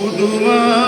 പുതുമാരൻ ഷമീറിന്റെ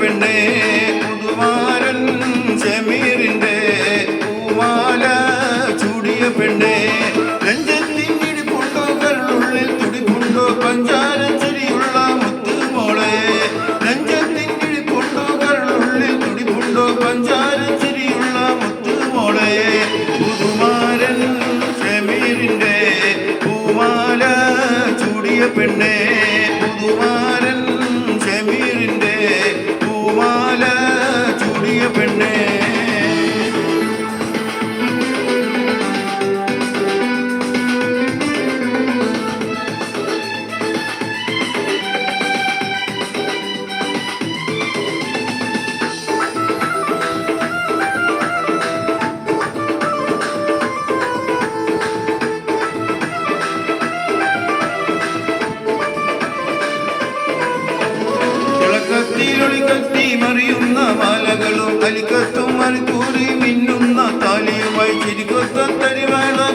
പെണ്ണേ പുതുവാരൻ ഷമീറിന്റെ പൂവാല ചൂടിയ പെണ്ണേ. നെഞ്ചത്തിങ്ങിടിപ്പുണ്ടോ കരുളുള്ളിൽ തുടിപ്പുണ്ടോ പഞ്ചാര ചിരിയുള്ള മുത്തുമോളെ കൊണ്ടോ കരുളുള്ളിൽ തുടിപ്പുണ്ടോ പഞ്ചാര ചിരിയുള്ള മുത്തുമോളെ പുതുമാരൻ ഷമീറിന്റെ പൂവാല ചൂടിയ പെണ്ണേ.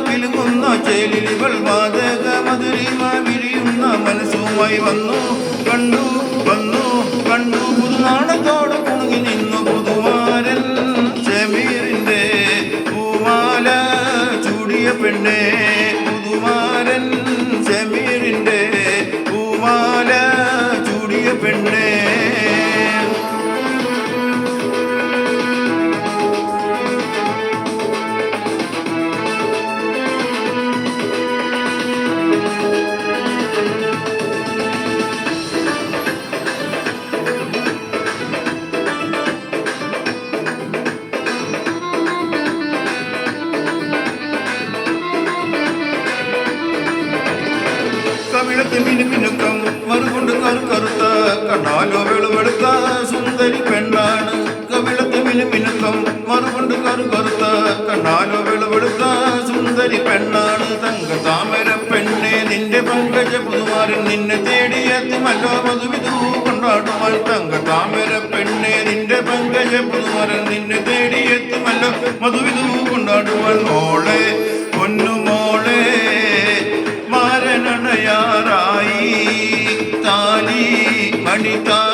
കിലുങ്ങുന്ന ചേലിലിവൾ വാതക മധുരിമ വിരിയുന്ന മനസ്സുമായി വന്നു. കണ്ടു വന്നു കണ്ടു. പുതുനാണത്തോടെ കുണുങ്ങി നിന്നു പുതുവാരൻ ഷമീറിന്റെ പൂമാല ചൂടിയ പെണ്ണേ. കണ്ണാലോ വെളുവെളുത്ത സുന്ദരി പെണ്ണാണ് തങ്ക താമര പെണ്ണെ. നിന്റെ പങ്കജ പുതുമാരൻ നിന്നെ തേടിയെത്തുമല്ലോ മധുവിധു കൊണ്ടാടുവാൻ തങ്ക താമര പെണ്ണെ. നിന്റെ പങ്കജ പുതുമാരൻ നിന്നെ തേടിയെത്തുമല്ലോ മധുവിധു കൊണ്ടാടുവാൻ മോളെ പൊന്നുമോളെ മാരനണയാറായി താലി മണിതാലി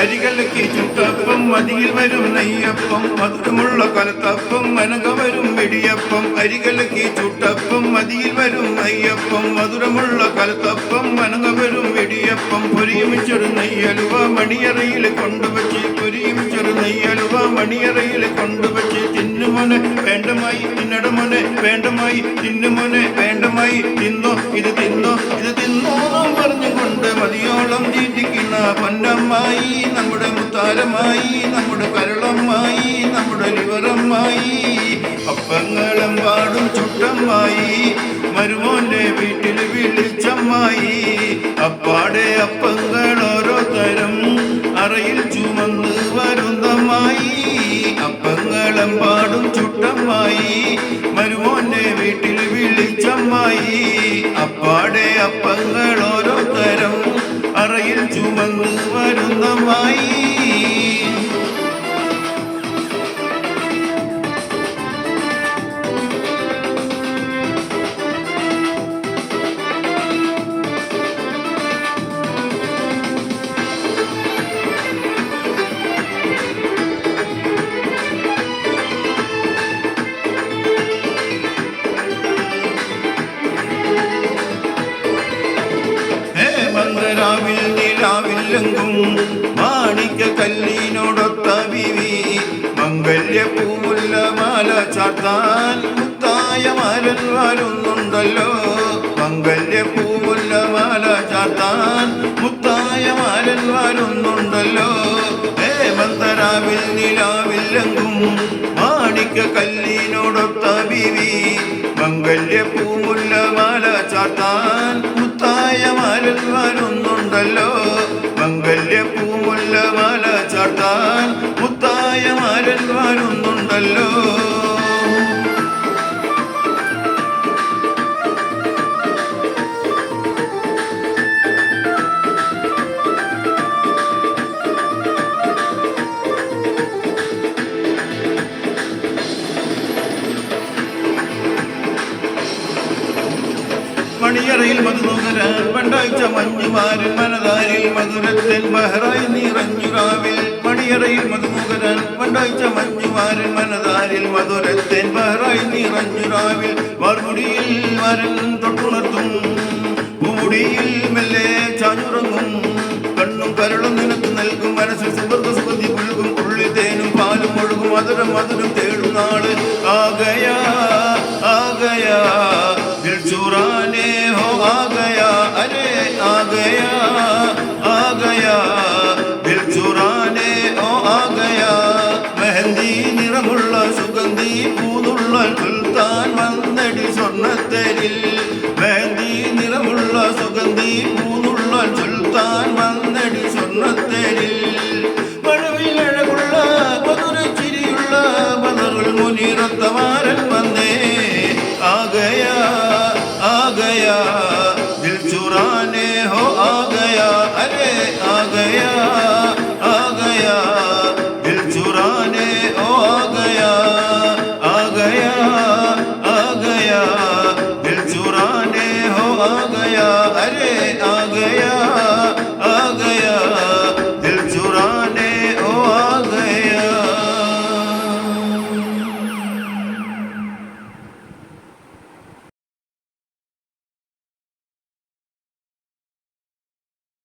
അരികലക്കി ചുട്ടപ്പം മതിയിൽ വരും നെയ്യപ്പം മധുരമുള്ള കലത്തപ്പം മനക വരും വെടിയപ്പം. അരികലക്കി ചുട്ടപ്പം മതിയിൽ വരും നെയ്യപ്പം മധുരമുള്ള കലത്തപ്പം മനക വരും വെടിയപ്പം. പൊരിയും ചെറു നെയ്യലുവ മണിയറയിൽ കൊണ്ടുവച്ച് പൊരിയും ചെറു നെയ്യലുവ മണിയറയിൽ കൊണ്ടുവച്ച് തിന്നുമോനെ വേണ്ടമായി തിന്നടമോനെ വേണ്ടമായി തിന്നുമോനെ വേണ്ടമായി തിന്നോ ഇത് തിന്നോ ഇത് തിന്നോ പറഞ്ഞുകൊണ്ട് മതിയോളം ജീവിക്കുന്ന പൊന്നമ്മായി നമ്മുടെ മുത്താരമായി നമ്മുടെ കരളമായി നമ്മുടെ ലിവറമ്മായി. അപ്പങ്ങളും പാടും ചുട്ടമ്മായി മരുമോന്റെ വീട്ടിൽ വിളിച്ചമ്മായി. അപ്പാടെ അപ്പങ്ങൾ ഓരോ തരം അറയിൽ ഓരോ തരം അറയിൽ ചുമന്ന് വരുന്നമ്മായി കല്ലിനോടൊത്ത വിവി. മംഗല്യ പൂമുല്ല മാല ചാർത്താൻ മുത്തായ മാരൻ വരുന്നുണ്ടല്ലോ. മംഗല്യ പൂമുല്ല മാല ചാർത്താൻ മുത്തായ മാരൻ വരുന്നുണ്ടല്ലോ. ഹേമന്തരാവിൽ നിലാവില്ലെങ്കും മാണിക്ക കല്ലിനോടൊത്ത വിവി. മംഗല്യ പൂമുല്ല മംഗല്യ പൂമുല്ല മല ചാർത്താൻ മുത്തായ മരൻ വരുന്നുണ്ടല്ലോ മണിയറയിൽ നോക്കരാൻ പണ്ടാഴ്ച മഞ്ഞുമാരൻ മനതാരിൽ മധുരത്തൻ ബഹറായി നിറഞ്ഞുരാവിൽ മണിയറയിൽ മധുനുകരാൻ പണ്ടാഴ്ച മഞ്ഞുമാരൻ മനതാരിൽ മധുരത്തൻ ബഹറായി നിറഞ്ഞുരാവിൽ വാർമുടിയിൽ വരൻ തൊട്ടുണർത്തും പൂടിയിൽ മെല്ലെ ചാഞ്ഞുറങ്ങും കണ്ണും കരളും നിനക്ക് നൽകും മനസ്സിൽ സുഗന്ധ സുഗന്ധി പുൽകും ഉള്ളിൽ തേനും പാലും ഒഴുകും മധുരം മധുരം തേടും നാള് ആകയാ ആകയാ दिल चुराने हो आ गया अरे आ गया 먹어요